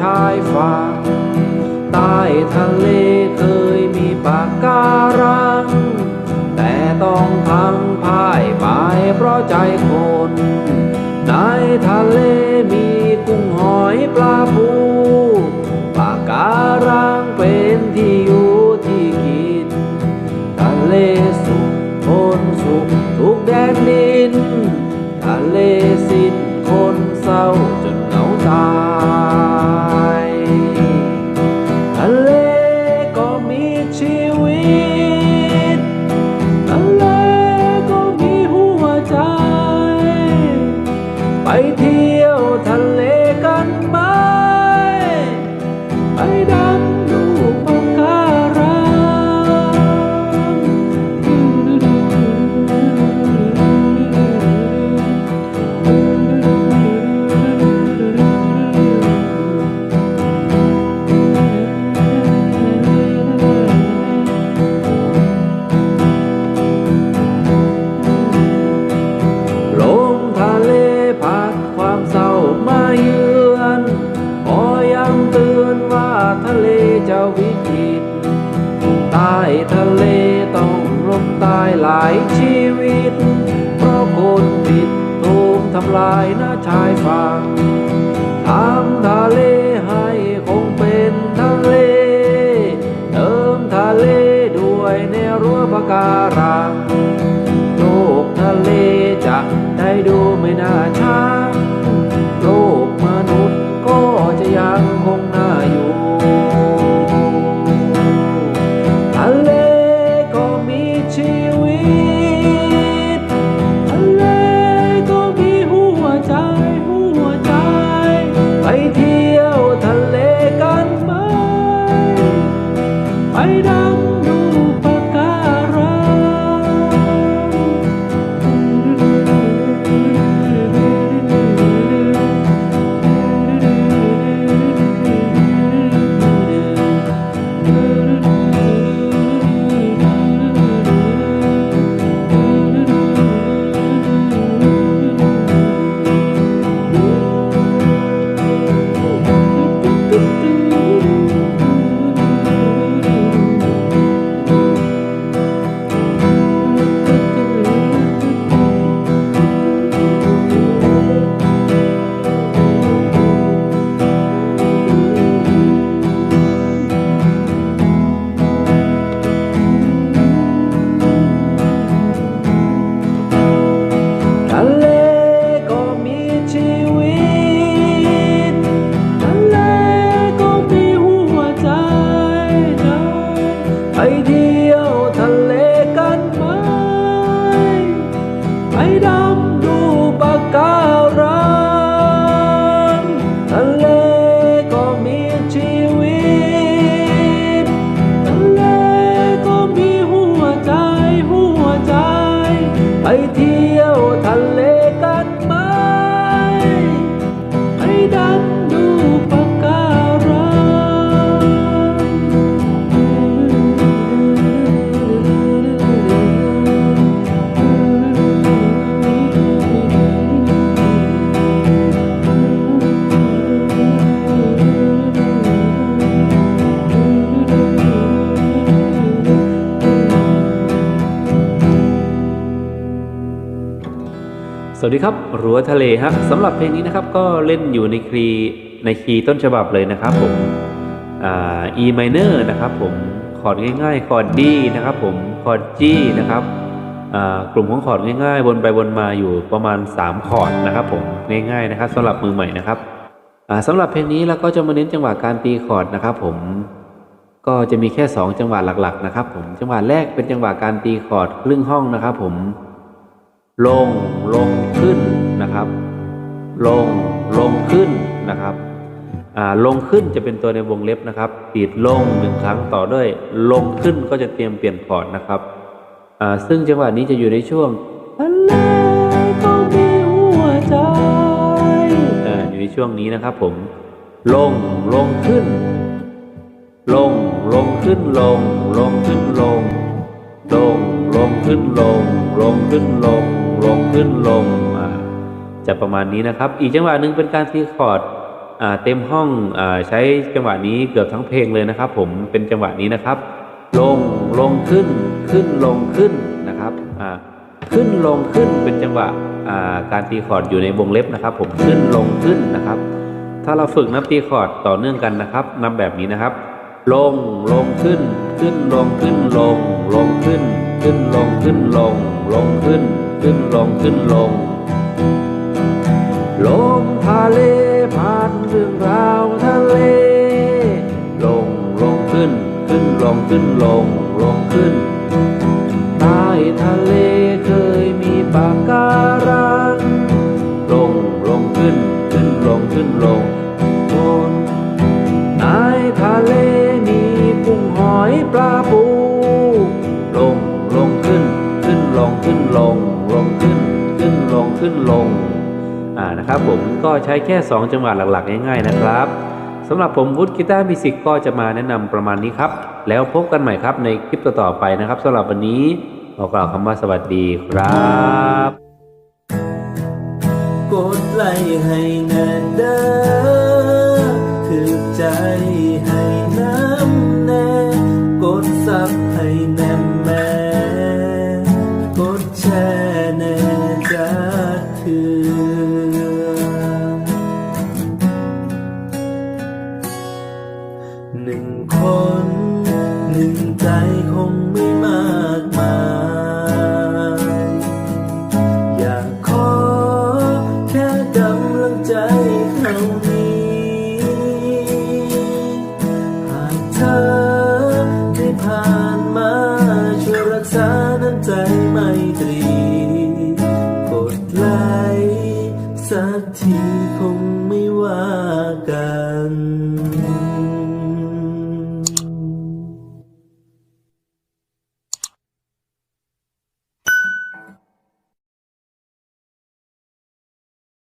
ชายฝั่งใต้ทะเลเคยมีปากการัง แต่ต้องพังพ่ายไปเพราะใจคน ในทะเลมีกุ้งหอยปลาปูายหน้าชายฝั่งทำทะเลให้คงเป็นทะเล เติมทะเลด้วยในรั้วปะการังโลกทะเลจะได้ดูไม่น่าช้า สวัสดีครับรั้วทะเลฮะสำหรับเพลงนี้นะครับก็เล่นอยู่ในคีในคีต้นฉบับเลยนะครับผมอ่า E minor นะครับผมคอร์ดง่ายๆ คอร์ด D นะครับผมคอร์ด G นะครับอ่ากลุ่มของคอร์ดง่ายๆวนไปวนมาอยู่ประมาณ 3 คอร์ดนะครับผมง่ายๆนะครับสำหรับมือใหม่นะครับอ่าสำหรับเพลงนี้เราก็จะมาเน้นจังหวะการตีคอร์ดนะครับผมก็จะมีแค่ 2 จังหวะหลักๆนะครับผมจังหวะแรกเป็นจังหวะการตีคอร์ดครึ่งห้องนะครับผม ลงลงขึ้นนะครับ ลงลงขึ้นนะครับลงขึ้นจะเป็นตัวในวงเล็บนะครับดีดลงหนึ่งครั้งต่อด้วย ลงขึ้นก็จะเตรียมเปลี่ยนคอร์ดนะครับซึ่งจังหวะนี้จะอยู่ในช่วงทะเลก็มีหัวใจอยู่ในช่วงนี้นะครับผม ลงลงขึ้น ลงลงขึ้นลง ลงขึ้นลง ลงลงขึ้นลง ลงขึ้นลง ลงขึ้นลงจะประมาณนี้นะครับ อีกจังหวะหนึ่งเป็นการตีคอร์ดเต็มห้องอใช้จังหวะนี้เกือบทั้งเพลงเลยนะครับ ผมเป็นจังหวะนี้นะครับ ลงลงขึ้นขึ้นลงขึ้นนะครับขึ้นลงขึ้นเป็นจังหวะาการตีคอร์ดอยู่ในวงเล็บนะครับ ผมขึ้นลงขึ้นนะครับ ถ้าเราฝึกนับตีคอร์ดต่อเนื่องกันนะครับนับแบบนี้นะครับ ลงลงขึ้น ขึ้นลงขึ้นลง ลงขึ้น ขึ้นลงขึ้นลง ลงขึ้น ขึ้นลงขึ้นลงลงทะเลผ่านเรื่องราวทะเล ลงลงขึ้นขึ้นลงขึ้นลงลงขึ้นใต้ทะเลเคยมีปากการัง ลงลงขึ้นขึ้นลงขึ้นลงบนใต้ทะเลมีกุ้งหอยปลาปูลงลงขึ้นขึ้นลงขึ้นลง ขึ้นลงอ่านะครับผมก็ใช้แค่ 2 จังหวะหลักๆ ง่ายๆนะครับสำหรับผมวุฒิกีตาร์มิสิกก็จะมาแนะนำประมาณนี้ครับ แล้วพบกันใหม่ครับในคลิปต่อๆไปนะครับสำหรับวันนี้ขอกล่าวคำว่าสวัสดีครับกดไลค์ให้แน่เด้อ นี้คงไม่ว่ากัน